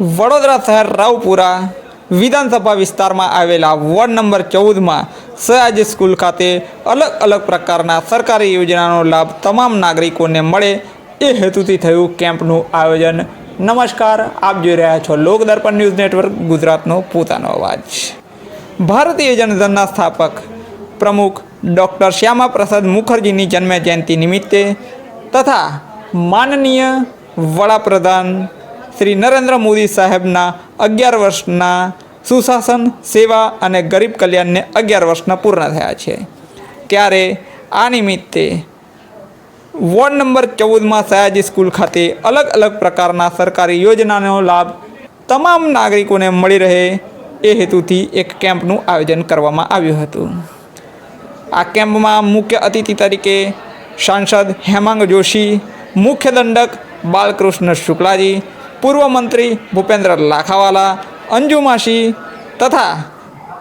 વડોદરા શહેર રાવપુરા વિધાનસભા વિસ્તારમાં આવેલા વોર્ડ નંબર ચૌદમાં સયાજી સ્કૂલ ખાતે અલગ અલગ પ્રકારના સરકારી યોજનાનો લાભ તમામ નાગરિકોને મળે એ હેતુથી થયું કેમ્પનું આયોજન. નમસ્કાર, આપ જોઈ રહ્યા છો લોક દર્પણ ન્યૂઝ નેટવર્ક, ગુજરાતનો પોતાનો અવાજ. ભારતીય જનધનના સ્થાપક પ્રમુખ ડૉક્ટર શ્યામા પ્રસાદ મુખર્જીની જન્મ જયંતિ નિમિત્તે તથા માનનીય વડાપ્રધાન શ્રી નરેન્દ્ર મોદી સાહેબના અગિયાર વર્ષના સુશાસન, સેવા અને ગરીબ કલ્યાણને અગિયાર વર્ષના પૂર્ણ થયા છે. ત્યારે આ નિમિત્તે વોર્ડ નંબર ચૌદમાં સયાજી સ્કૂલ ખાતે અલગ અલગ પ્રકારના સરકારી યોજનાનો લાભ તમામ નાગરિકોને મળી રહે એ હેતુથી એક કેમ્પનું આયોજન કરવામાં આવ્યું હતું. આ કેમ્પમાં મુખ્ય અતિથિ તરીકે સાંસદ હેમાંગ જોશી, મુખ્ય દંડક બાલકૃષ્ણ શુક્લાજી પૂર્વ મંત્રી ભૂપેન્દ્ર લાખાવાલા, અંજુ માસી તથા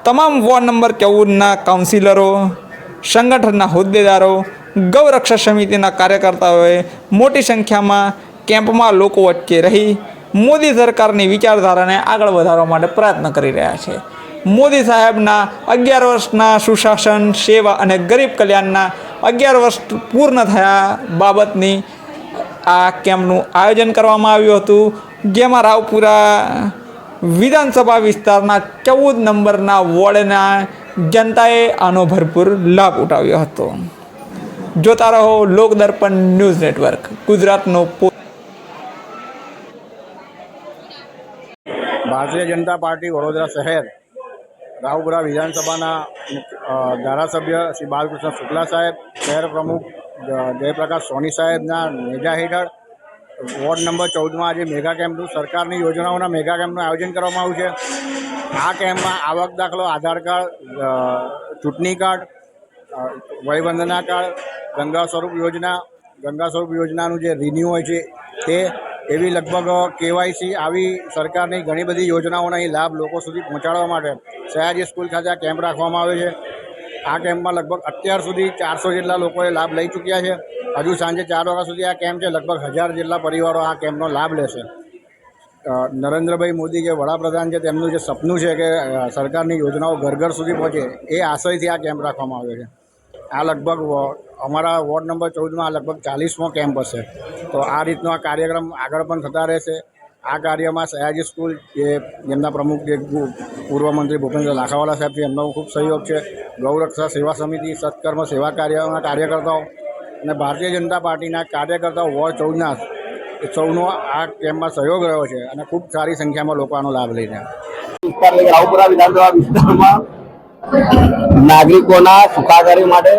તમામ વોર્ડ નંબર ચૌદના કાઉન્સિલરો, સંગઠનના હોદ્દેદારો, ગૌરક્ષા સમિતિના કાર્યકર્તાઓએ મોટી સંખ્યામાં કેમ્પમાં લોકો વચ્ચે રહી, મોદી સરકારની વિચારધારાને આગળ વધારવા માટે પ્રયત્ન કરી રહ્યા છે. મોદી સાહેબના અગિયાર વર્ષના સુશાસન, સેવા અને ગરીબ કલ્યાણના અગિયાર વર્ષ પૂર્ણ થયા બાબતની આ કેમ્પનું આયોજન કરવામાં આવ્યું હતું, જેમાં રાવપુરા વિધાનસભા વિસ્તારના ચૌદ નંબરના વોર્ડના જનતાએ આનો ભરપૂર લાભ ઉઠાવ્યો હતો. જોતા રહો લોકદર્પણ ન્યૂઝ નેટવર્ક, ગુજરાતનો ભારતીય જનતા પાર્ટી વડોદરા શહેર, રાવપુરા વિધાનસભાના ધારાસભ્ય શ્રી બાલકૃષ્ણ શુક્લા સાહેબ, શહેર પ્રમુખ જયપ્રકાશ સોની સાહેબના નેજા હેઠળ વોર્ડ નંબર ચૌદમાં આજે મેગા કેમ્પનું સરકારની યોજનાઓના મેગા કેમ્પનું આયોજન કરવામાં આવ્યું છે. આ કેમ્પમાં આવક દાખલો, આધાર કાર્ડ ચૂંટણી કાર્ડ વયવંદના કાર્ડ, ગંગા સ્વરૂપ યોજના, ગંગા સ્વરૂપ યોજનાનું જે રિન્યુ હોય છે તે એવી લગભગ કેવાયસી આવી સરકારની ઘણી બધી યોજનાઓના લાભ લોકો સુધી પહોંચાડવા માટે સયાજી સ્કૂલ ખાતે આ કેમ્પ રાખવામાં આવ્યો છે. આ કેમ્પમાં લગભગ અત્યાર સુધી ચારસો જેટલા લોકોએ લાભ લઈ ચૂક્યા છે. હજુ સાંજે ચાર વાગ્યા સુધી આ કેમ્પ છે. લગભગ હજાર જેટલા પરિવારો આ કેમ્પનો લાભ લેશે. નરેન્દ્રભાઈ મોદી જે વડાપ્રધાન છે, તેમનું જે સપનું છે કે સરકારની યોજનાઓ ઘર ઘર સુધી પહોંચે એ આશયથી આ કેમ્પ રાખવામાં આવ્યો છે. આ લગભગ અમારા વોર્ડ નંબર ચૌદમાં લગભગ ચાલીસમો કેમ્પ હશે. તો આ રીતનો આ કાર્યક્રમ આગળ પણ થતા રહેશે. આ કાર્યમાં સયાજી સ્કૂલ જે એમના પ્રમુખ જે પૂર્વ મંત્રી ભૂપેન્દ્ર લાખાવાલા સાહેબ છે, એમનો ખૂબ સહયોગ છે. ગૌરક્ષા સેવા સમિતિ, સત્કર્મ સેવા કાર્યના કાર્યકર્તાઓ અને ભારતીય જનતા પાર્ટીના કાર્યકર્તાઓ વોર્ડ ચૌદના સૌનો આ કેમ્પમાં સહયોગ રહ્યો છે અને ખૂબ સારી સંખ્યામાં લોકો આનો લાભ લઈ રહ્યા છે. વિસ્તાર એટલે કે રાવપુરા વિધાનસભા વિસ્તારમાં નાગરિકોના સુખાકારી માટે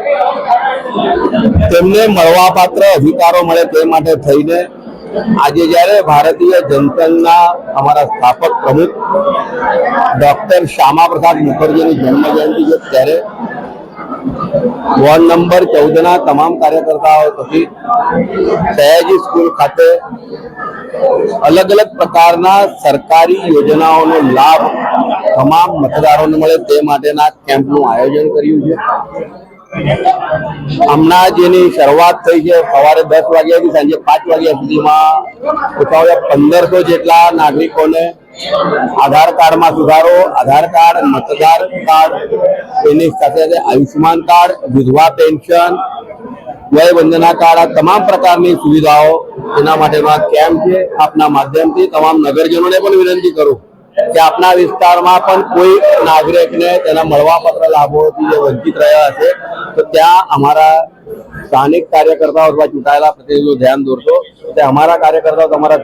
તેમને મળવાપાત્ર અધિકારો મળે તે માટે થઈને આજે જ્યારે ભારતીય જનસંઘના અમારા સ્થાપક પ્રમુખ ડોક્ટર શ્યામા પ્રસાદ મુખર્જીની જન્મ જયંતિ છે, ત્યારે વોર્ડ નંબર ચૌદના તમામ કાર્યકર્તાઓ થકી સયાજી સ્કૂલ ખાતે અલગ અલગ પ્રકારના સરકારી યોજનાઓનો લાભ તમામ મતદારોને મળે તે માટેના કેમ્પનું આયોજન કર્યું છે. હમણાં જેની શરૂઆત થઈ છે. સવારે દસ વાગ્યાથી સાંજે પાંચ વાગ્યા સુધીમાં ઓછા પંદરસો જેટલા નાગરિકોને આધાર કાર્ડમાં સુધારો, આધાર કાર્ડ, મતદાર કાર્ડ, એની સાથે સાથે આયુષ્યમાન કાર્ડ, વિધવા પેન્શન વય વંદના કાર્ડ, આ તમામ પ્રકારની સુવિધાઓ એના માટેનો આ કેમ્પ છે. આપના માધ્યમથી તમામ નગરજનોને પણ વિનંતી કરું. કે આપના વિસ્તારમાં પણ કોઈ નાગરિકને તેના મળવાપત્ર લાભોથી જે વંચિત રહ્યા હશે તો ત્યાં અમારા સ્થાનિક કાર્યકર્તાઓ અથવા ચૂંટાયેલા પ્રતિનિધિઓ ધ્યાન દોરશો તે અમારા કાર્યકર્તાઓ તમારા